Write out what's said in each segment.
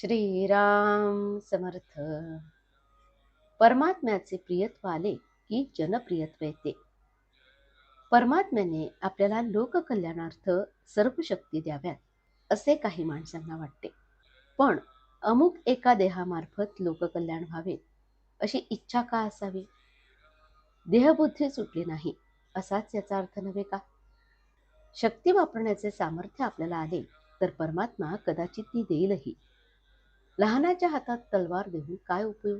श्रीराम समर्थ. परमात्म्याचे प्रियत्व आले की जनप्रियत्व येते. परमात्म्याने आपल्याला लोककल्याणार्थ सर्व शक्ती द्याव्यात असे काही माणसांना वाटते. पण अमुक एका देहामार्फत लोककल्याण व्हावे अशी इच्छा का असावी? देहबुद्धी सुटली नाही असाच याचा अर्थ नव्हे का? शक्ती वापरण्याचे सामर्थ्य आपल्याला आले तर परमात्मा कदाचित ती देईलही. लहानाच्या हातात तलवार देऊन काय उपयोग?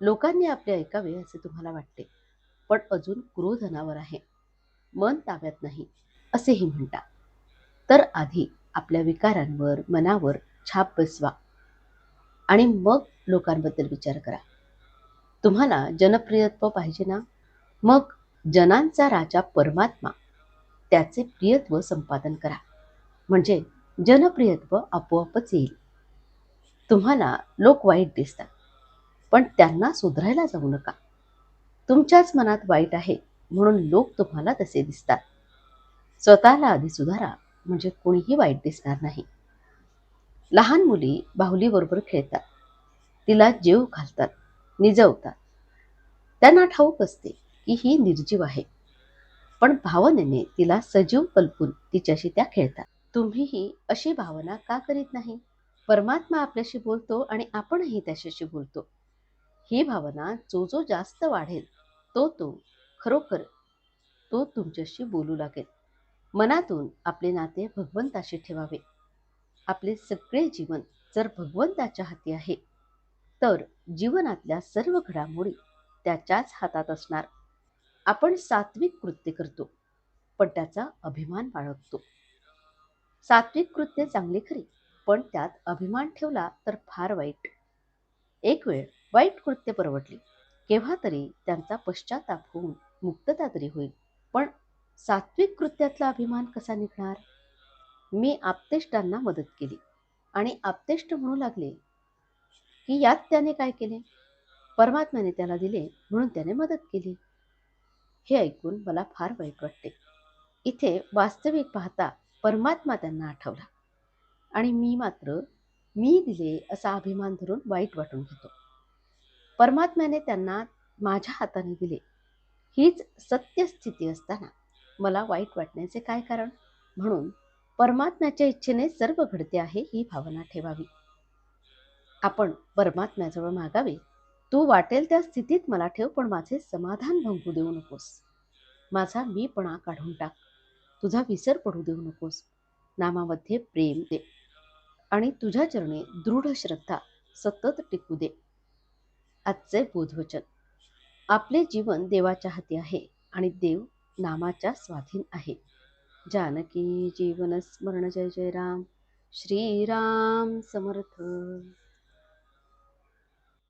लोकांनी आपले ऐकावे असे तुम्हाला वाटते पण अजून क्रोधनावर आहे. मन ताब्यात नाही असेही म्हणता तर आधी आपल्या विकारांवर मनावर छाप बसवा आणि मग लोकांबद्दल विचार करा. तुम्हाला जनप्रियत्व पाहिजे ना? मग जनांचा राजा परमात्मा त्याचे प्रियत्व संपादन करा. म्हणजे जनप्रियत्व आपोआपच येईल. तुम्हाला लोक वाईट दिसतात. पण त्यांना सुधारायला जाऊ नका. तुमच्याच मनात वाईट आहे म्हणून लोक तुम्हाला तसे दिसतात. स्वतःला आधी सुधारा म्हणजे कोणीही वाईट दिसणार नाही. लहान मुली बाहुलीबरोबर खेळतात. तिला जीव घालतात निजवतात. त्यांना ठाऊक असते की ही निर्जीव आहे. पण भावनेने तिला सजीव कल्पून तिच्याशी त्या खेळतात. तुम्हीही अशी भावना का करीत नाही? परमात्मा आपल्याशी बोलतो आणि आपणही त्याच्याशी बोलतो. ही भावना जो जो जास्त वाढेल तो तो खरोखर तो तुमच्याशी बोलू लागेल. मनातून आपले नाते भगवंताशी ठेवावे. आपले सगळे जीवन जर भगवंताच्या हाती आहे तर जीवनातल्या सर्व घडामोडी त्याच्याच हातात असणार. आपण सात्विक कृत्य करतो पण त्याचा अभिमान बाळगतो. सात्विक कृत्य चांगले खरी पण त्यात अभिमान ठेवला तर फार वाईट. एक वेळ वाईट कृत्य परवडली. केव्हा तरी त्यांचा पश्चाताप होऊन मुक्तता तरी होईल. पण सात्विक कृत्यातला अभिमान कसा निघणार? मी आपतेष्टांना मदत केली आणि आपतेष्ट म्हणू लागले की यात त्याने काय केले? परमात्म्याने त्याला दिले म्हणून त्याने मदत केली. हे ऐकून मला फार वाईट वाटते. इथे वास्तविक पाहता परमात्मा त्यांना आठवला. आणि मी मात्र मी दिले असा अभिमान धरून वाईट वाटून घेतो. परमात्म्याने त्यांना माझ्या हाताने दिले. हीच सत्य स्थिती असताना मला वाईट वाटण्याचे काय कारण? म्हणून परमात्म्याच्या इच्छेने सर्व घडते आहे ही भावना ठेवावी. आपण परमात्म्याजवळ मागावे. तू वाटेल त्या स्थितीत मला ठेव पण माझे समाधान भंगू देऊ नकोस. माझा मीपणा काढून टाक. तुझा विसर पडू देऊ नकोस. नामामध्ये प्रेम दे. आणि तुझ्या चरणी दृढ श्रद्धा सतत टिकू दे. आजचे बोधवचन. आपले जीवन देवाच्या हाती आहे आणि देव नामाच्या स्वाधीन आहे. जानकी जीवन स्मरण. जय जय राम. श्रीराम समर्थ.